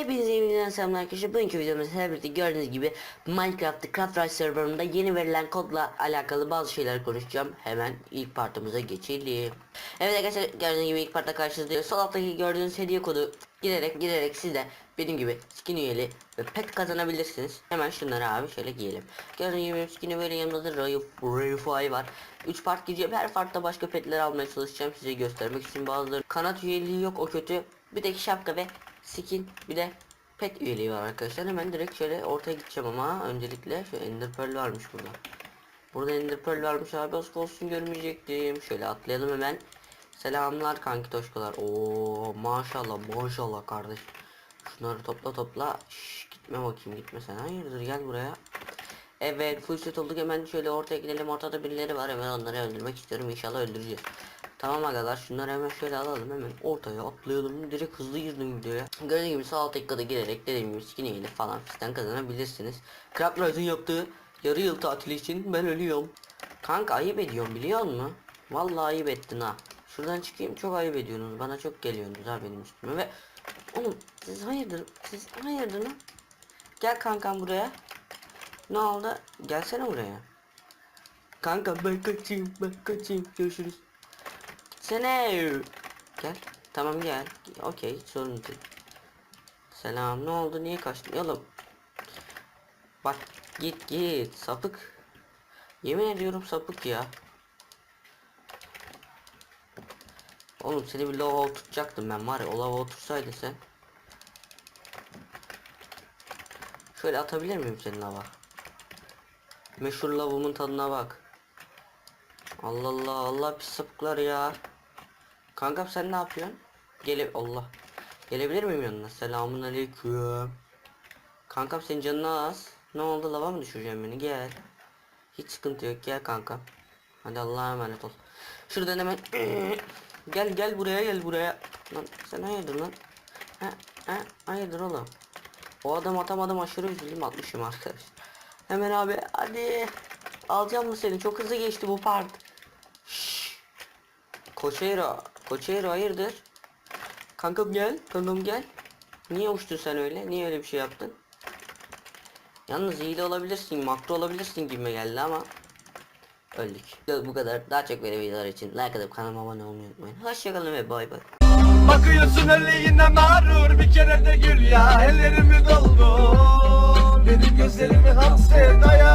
Hepinize günler selamlar arkadaşlar. Bugünkü videomuzda her birlikte gördüğünüz gibi Minecraft'ta Craft Rice serverında yeni verilen kodla alakalı bazı şeyler konuşacağım. Hemen ilk partımıza geçelim. Evet arkadaşlar gördüğünüz gibi ilk partta karşınızdayım. Sol alttaki gördüğünüz hediye kodu girerek girerek siz de benim gibi skin üyeli ve pet kazanabilirsiniz. Hemen şunları abi şöyle giyelim. Gördüğünüz gibi skin'i böyle yanımda da Rayfly var. 3 part gideceğim. Her partta başka petler almaya çalışacağım size göstermek için bazıları. Kanat üyeliği yok o kötü. Bir de şapka ve skin bir de pet üyeliği var arkadaşlar. Hemen direkt şöyle ortaya gideceğim ama öncelikle şu Ender Pearl varmış burada. Burada Ender Pearl varmış abi az olsun görmeyecektim. Şöyle atlayalım hemen. Selamlar kanki toşkalar. Oo maşallah maşallah kardeş. Şunları topla topla. Şş, gitme bakayım gitme sen. Hayırdır gel buraya. Evet full set olduk hemen şöyle ortaya gidelim ortada birileri var hemen onları öldürmek istiyorum inşallah öldüreceğiz. Tamam arkadaşlar şunları hemen şöyle alalım hemen ortaya atlayalım direkt hızlı girdim videoya. Gördüğünüz gibi sağ alt ekrada girerek dediğim gibi skin ile falan fistan kazanabilirsiniz. Crab Rise'ın yaptığı yarı yıl tatili için ben ölüyorum. Kanka ayıp ediyorum biliyor musun? Vallahi ayıp ettin ha. Şuradan çıkayım çok ayıp ediyorsunuz bana çok geliyorsunuz ha benim üstüme ve Oğlum siz hayırdır siz hayırdır lan? Gel kankam buraya. Ne oldu? Gelsene buraya. Kanka ben kaçayım ben kaçayım görüşürüz. Sene. Gel. Tamam gel. Okey sorun değil. Selam ne oldu niye kaçtın oğlum? Bak git git sapık. Yemin ediyorum sapık ya. Oğlum seni bir lava oturacaktım ben var ya o lava otursaydı sen. Şöyle atabilir miyim senin lava? Meşhur lavumun tadına bak. Allah Allah Allah pis sapıklar ya. Kankam sen ne yapıyorsun? Gele Allah. Gelebilir miyim yanına? Selamun aleyküm. Kankam senin canın az. Ne oldu lava mı düşüreceğim beni? Gel. Hiç sıkıntı yok gel kankam. Hadi Allah'a emanet ol. Şuradan hemen gel gel buraya gel buraya. Lan sen hayırdır lan? Ha, ha, hayırdır oğlum? O adam atamadım aşırı üzüldüm atmışım arkadaş. Hemen abi hadi. Alacağım mı seni? Çok hızlı geçti bu part. Şşş. Koçero. Koçero hayırdır? Kankam gel. Kankam gel. Niye uçtun sen öyle? Niye öyle bir şey yaptın? Yalnız de olabilirsin. Makro olabilirsin gibi geldi ama. Öldük. Bu kadar. Daha çok videolar için like atıp kanalıma abone olmayı unutmayın. Hoşçakalın ve bay bay. Bakıyorsun öyle yine bir kere de gül ya ellerimi doldur Benim gözlerimi hapset hayalim